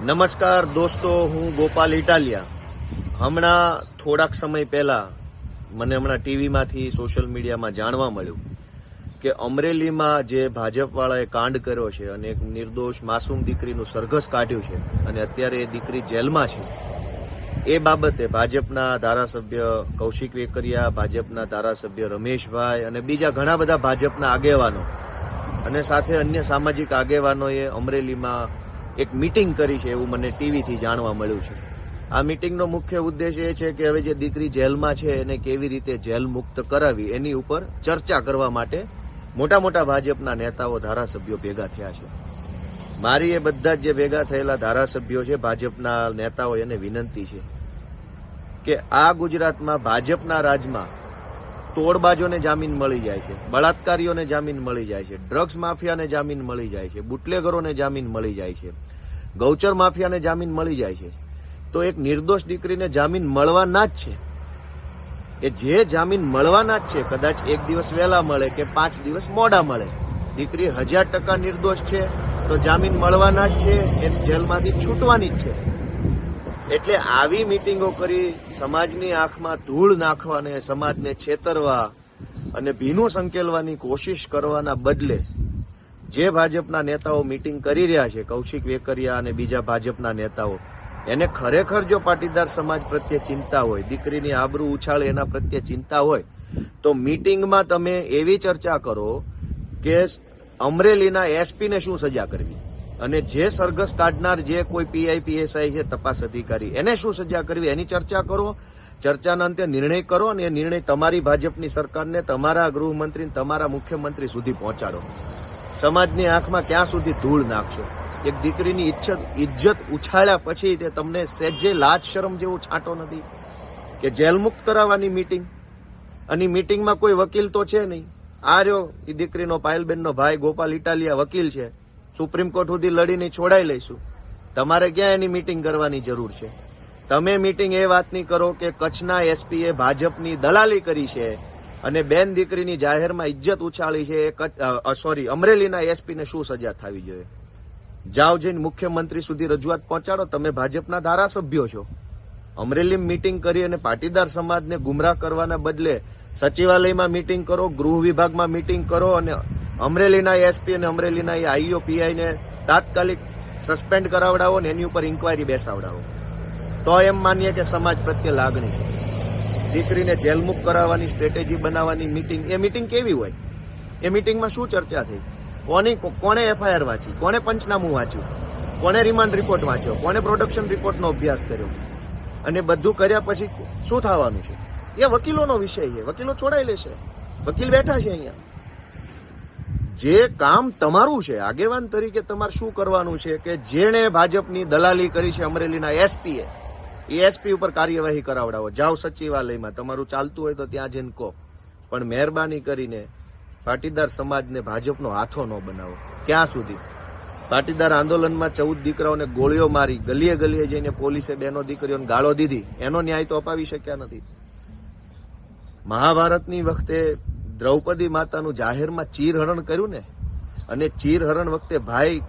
નમસ્કાર દોસ્તો, હું ગોપાલ ઇટાલિયા. હમણાં થોડાક સમય પહેલા મને હમણાં ટીવીમાંથી, સોશિયલ મીડિયામાં જાણવા મળ્યું કે અમરેલીમાં જે ભાજપવાળાએ કાંડ કર્યો છે અને એક નિર્દોષ માસૂમ દીકરીનું સરઘસ કાઢ્યું છે અને અત્યારે એ દીકરી જેલમાં છે, એ બાબતે ભાજપના ધારાસભ્ય કૌશિક વેકરિયા, ભાજપના ધારાસભ્ય રમેશભાઈ અને બીજા ઘણા બધા ભાજપના આગેવાનો અને સાથે અન્ય સામાજિક આગેવાનોએ અમરેલીમાં એક મીટિંગ કરી છે એવું મને ટીવીથી જાણવા મળ્યું છે. આ મીટિંગનો મુખ્ય ઉદ્દેશ એ છે કે હવે જે દીકરી જેલમાં છે એને કેવી રીતે જેલ મુક્ત કરાવી એની ઉપર ચર્ચા કરવા માટે મોટા મોટા ભાજપના નેતાઓ ધારાસભ્યો ભેગા થયા છે. મારી એ બધા જ જે ભેગા થયેલા ધારાસભ્યો છે, ભાજપના નેતાઓ, એને વિનંતી છે કે આ ગુજરાતમાં ભાજપના રાજમાં તોડબાજોને જામીન મળી જાય છે, બળાત્કારીઓને જામીન મળી જાય છે, ડ્રગ્સ માફિયાને જામીન મળી જાય છે, બુટલેગરોને જામીન મળી જાય છે, ગૌચર માફિયાને જામીન મળી જાય છે. તો એક નિર્દોષ દીકરીને જામીન મળવાના જ છે. એ જે જામીન મળવાના જ છે, કદાચ એક દિવસ વહેલા મળે કે પાંચ દિવસ મોડા મળે. દીકરી હજાર ટકા નિર્દોષ છે, તો જામીન મળવાના જ છે એ જેલમાંથી છૂટવાની જ છે. એટલે આવી મિટિંગો કરી સમાજની આંખમાં ધૂળ નાખવાને, સમાજને છેતરવા અને ભીનું સંકેલવાની કોશિશ કરવાના બદલે જે ભાજપના નેતાઓ મિટિંગ કરી રહ્યા છે, કૌશિક વેકરિયા અને બીજા ભાજપના નેતાઓ, એને ખરેખર જો પાટીદાર સમાજ પ્રત્યે ચિંતા હોય, દીકરીની આબરૂ ઉછાળે એના પ્રત્યે ચિંતા હોય, તો મિટિંગમાં તમે એવી ચર્ચા કરો કે અમરેલીના એસપીને શું સજા કરવી? અને જે સરઘસ કાઢનાર જે કોઈ પીઆઈ પીએસઆઈ છે, તપાસ અધિકારી. એને શું સજા કરવી? એની ચર્ચા કરો. ચર્ચાના અંતે નિર્ણય કરો અને એ નિર્ણય તમારી ભાજપની સરકારને, તમારા ગૃહમંત્રી તમારા મુખ્યમંત્રી સુધી પહોંચાડો. સમાજની આંખમાં ક્યાં સુધી ધૂળ નાખશો? એક દીકરીની ઇજ્જત ઇજ્જત ઉછાળ્યા પછી તે તમને સહેજે લાજ શરમ જેવો છાંટો નથી કે જેલમુક્ત કરાવવાની મીટિંગ અને મીટિંગમાં કોઈ વકીલ તો છે નહીં. આ રહ્યો એ દીકરીનો પાયલબેનનો ભાઈ ગોપાલ ઇટાલિયા વકીલ છે. સુપ્રીમ કોર્ટ સુધી લડીને છોડાઈ લઈશું. તમારે ક્યાં એની મીટિંગ કરવાની જરૂર છે? તમે મીટિંગ એ વાતની કરો કે કચ્છના એસપીએ ભાજપની દલાલી કરી છે અને બેન દીકરીની જાહેરમાં ઇજ્જત ઉછાળી છે, એ સોરી અમરેલીના એસપીને શું સજા થવી જોઈએ? જાઓ જઈને મુખ્યમંત્રી સુધી રજૂઆત પહોંચાડો, તમે ભાજપના ધારાસભ્યો છો. અમરેલી મીટિંગ કરી અને પાટીદાર સમાજને ગુમરાહ કરવાના બદલે સચિવાલયમાં મીટિંગ કરો, ગૃહ વિભાગમાં મીટિંગ કરો અને અમરેલીના એસપી અને અમરેલીના આઈઓ પીઆઈને તાત્કાલિક સસ્પેન્ડ કરાવડાવો ને એની ઉપર ઇન્કવાયરી બેસાવડાવો. તો એમ માનીએ કે સમાજ પ્રત્યે લાગણી છે. દીકરીને જેલમુક્ત કરાવવાની સ્ટ્રેટેજી બનાવવાની મિટિંગ એ મીટિંગ કેવી હોય? એ મીટિંગમાં શું ચર્ચા થઈ? કોની, કોણે એફઆઈઆર વાંચી? કોણે પંચનામું વાંચ્યું? કોણે રિમાન્ડ રિપોર્ટ વાંચ્યો? કોણે પ્રોડક્શન રિપોર્ટનો અભ્યાસ કર્યો? અને બધું કર્યા પછી શું થવાનું છે? એ વકીલોનો વિષય છે. વકીલો છોડાઈ લેશે. વકીલ બેઠા છે અહીંયા. જે કામ તમારું છે, આગેવાન તરીકે તમારે શું કરવાનું છે કે જેણે ભાજપની દલાલી કરી છે અમરેલીના એસપીએ એ એસપી ઉપર કાર્યવાહી કરાવડાવો. જાઓ સચિવાલયમાં, તમારું ચાલતું હોય તો ત્યાં જઈને કહો. પણ મહેરબાની કરીને પાટીદાર સમાજને ભાજપનો હાથો ન બનાવો. ક્યાં સુધી? પાટીદાર આંદોલનમાં ચૌદ દીકરાઓને ગોળીઓ મારી, ગલીએ ગલીએ જઈને પોલીસે બેનો દીકરીઓને ગાળો દીધી. એનો ન્યાય તો અપાવી શક્યા નથી. મહાભારતની વખતે દ્રૌપદી માતાનું જાહેરમાં ચીરહરણ કર્યું ને અને ચીરહરણ વખતે ભાઈ